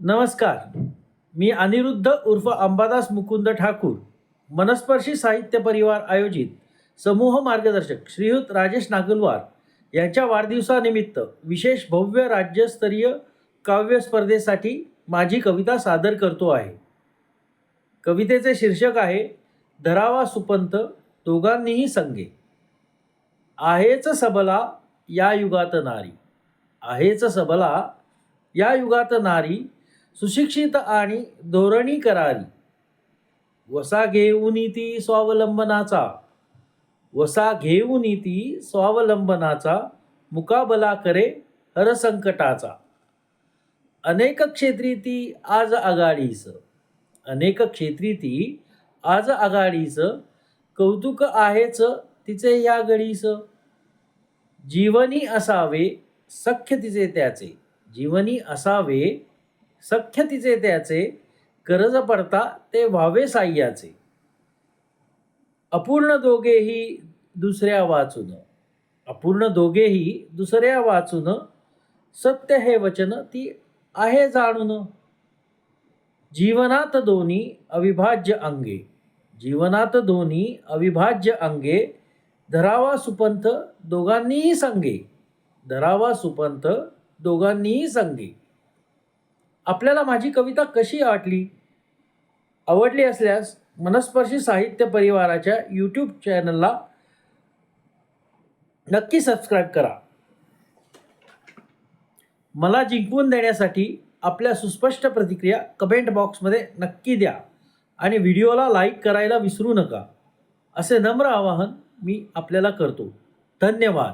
नमस्कार. मी अनिरुद्ध उर्फ अंबादास मुकुंद ठाकूर मनस्पर्शी साहित्य परिवार आयोजित समूह मार्गदर्शक श्रीयुत राजेश नागलवार यांच्या वाढदिवसानिमित्त विशेष भव्य राज्यस्तरीय काव्य स्पर्धेसाठी माझी कविता सादर करतो आहे. कवितेचे शीर्षक आहे धरावा सुपंत दोघांनीही संगे. आहेच सबला या युगात नारी. आहेच सबला या युगात नारी सुशिक्षित आणि धोरणी करारी. वसा घेऊन ती स्वावलंबनाचा. वसा घेऊन ती स्वावलंबनाचा मुकाबला करे हरसंकटाचा. अनेक क्षेत्री ती आज आघाडीस. अनेक क्षेत्री ती आज आघाडीस. कौतुक आहेच तिचे या घडीस जीवनी असावे सख्य तिचे त्याचे. जीवनी असावे सख्य तिचे त्याचे गरज पडता ते व्हावे साह्याचे. अपूर्ण दोघेही दुसऱ्या वाचून. अपूर्ण दोघेही दुसऱ्या वाचून. सत्य हे वचन ती आहे जाणून. जीवनात दोन्ही अविभाज्य अंगे. जीवनात दोन्ही अविभाज्य अंगे. धरावा सुपंथ दोघांनीही संगे. धरावा सुपंथ दोघांनीही संगे. आपल्याला माझी कविता कशी वाटली? आवडली असल्यास मनस्पर्शी साहित्य परिवाराच्या यूट्यूब चॅनलला नक्की सबस्क्राईब करा. मला जिंकवून देण्यासाठी आपल्या सुस्पष्ट प्रतिक्रिया कमेंट बॉक्समध्ये नक्की द्या आणि व्हिडिओला लाईक करायला विसरू नका. असे नम्र आवाहन मी आपल्याला करतो. धन्यवाद.